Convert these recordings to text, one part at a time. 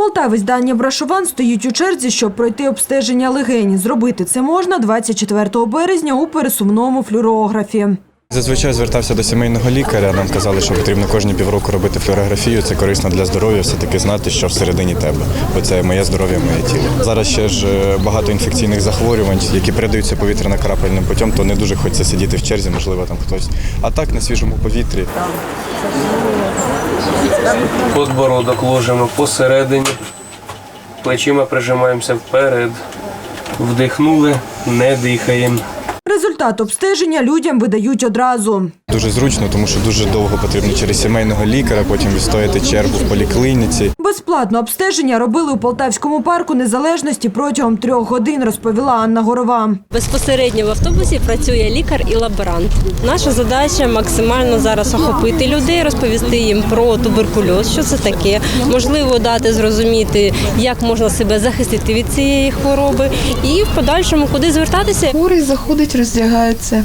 Полтавець Даня Брашован стоїть у черзі, щоб пройти обстеження легені. Зробити це можна 24 березня у пересувному флюорографі. Зазвичай звертався до сімейного лікаря. Нам казали, що потрібно кожні півроку робити флюорографію. Це корисно для здоров'я, все таки знати, що всередині тебе, бо це моє здоров'я, моє тіло. Зараз ще ж е, багато інфекційних захворювань, які передаються повітряно-крапельним путем, то не дуже хочеться сидіти в черзі, можливо, там хтось. А так на свіжому повітрі. Подбородок ложимо посередині, плечима прижимаємося вперед. Вдихнули, не дихаємо. Результат обстеження людям видають одразу. Дуже зручно, тому що дуже довго потрібно через сімейного лікаря, потім відстояти чергу в поліклініці. Безплатно обстеження робили у Полтавському парку незалежності протягом трьох годин, розповіла Анна Горова. Безпосередньо в автобусі працює лікар і лаборант. Наша задача максимально зараз охопити людей, розповісти їм про туберкульоз, що це таке, можливо, дати зрозуміти, як можна себе захистити від цієї хвороби, і в подальшому куди звертатися. Хворий заходить, роздягається.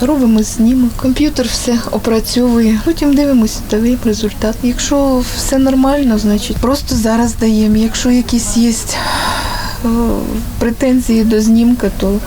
Робимо знімок, комп'ютер все опрацьовує. Потім дивимося, та результат. Якщо все нормально, значить просто зараз даємо. Якщо якісь є претензії до знімка, то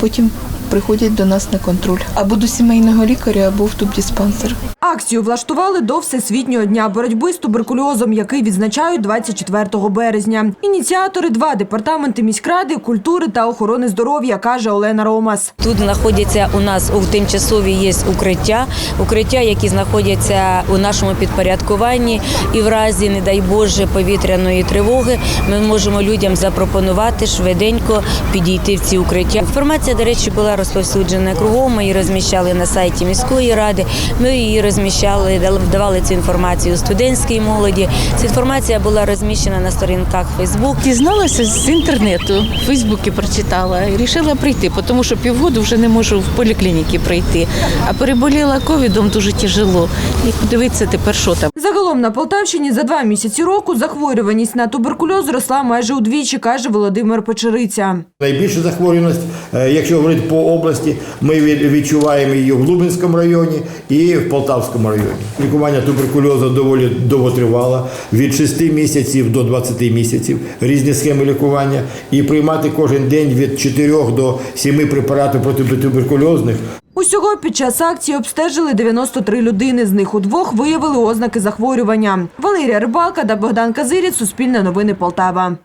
потім приходять до нас на контроль. Або до сімейного лікаря, або в тубдиспансер. Акцію влаштували до Всесвітнього дня боротьби з туберкульозом, який відзначають 24 березня. Ініціатори два департаменти міськради, культури та охорони здоров'я, каже Олена Ромас. Тут знаходяться у нас у тимчасові є укриття, укриття, які знаходяться у нашому підпорядкуванні, і в разі, не дай Боже, повітряної тривоги ми можемо людям запропонувати швиденько підійти в ці укриття. Інформація, до речі, була розповсюджена кругом. Ми її розміщали на сайті міської ради. Ми її розміщали, дали- давали цю інформацію студентській молоді. Ця інформація була розміщена на сторінках Фейсбук. Дізналася з інтернету, в Фейсбуці прочитала і вирішила прийти, тому що півгоду вже не можу в поліклініки прийти. А переболіла ковідом дуже тяжело. І подивитися тепер, що там. Загалом на Полтавщині за два місяці року захворюваність на туберкульоз зросла майже удвічі, каже Володимир Печериця. Найбільша захворюваність, е, якщо говорити по області, ми відчуваємо її в Лубенському районі і в Полтавському районі. Лікування туберкульозу доволі довготривало, від 6 місяців до 20 місяців, різні схеми лікування, і приймати кожен день від 4 до 7 препаратів протитуберкульозних Усього під час акції обстежили 93 людини. З них у двох виявили ознаки захворювання. Валерія Рибалка та Богдан Казиріць. Суспільне новини Полтава.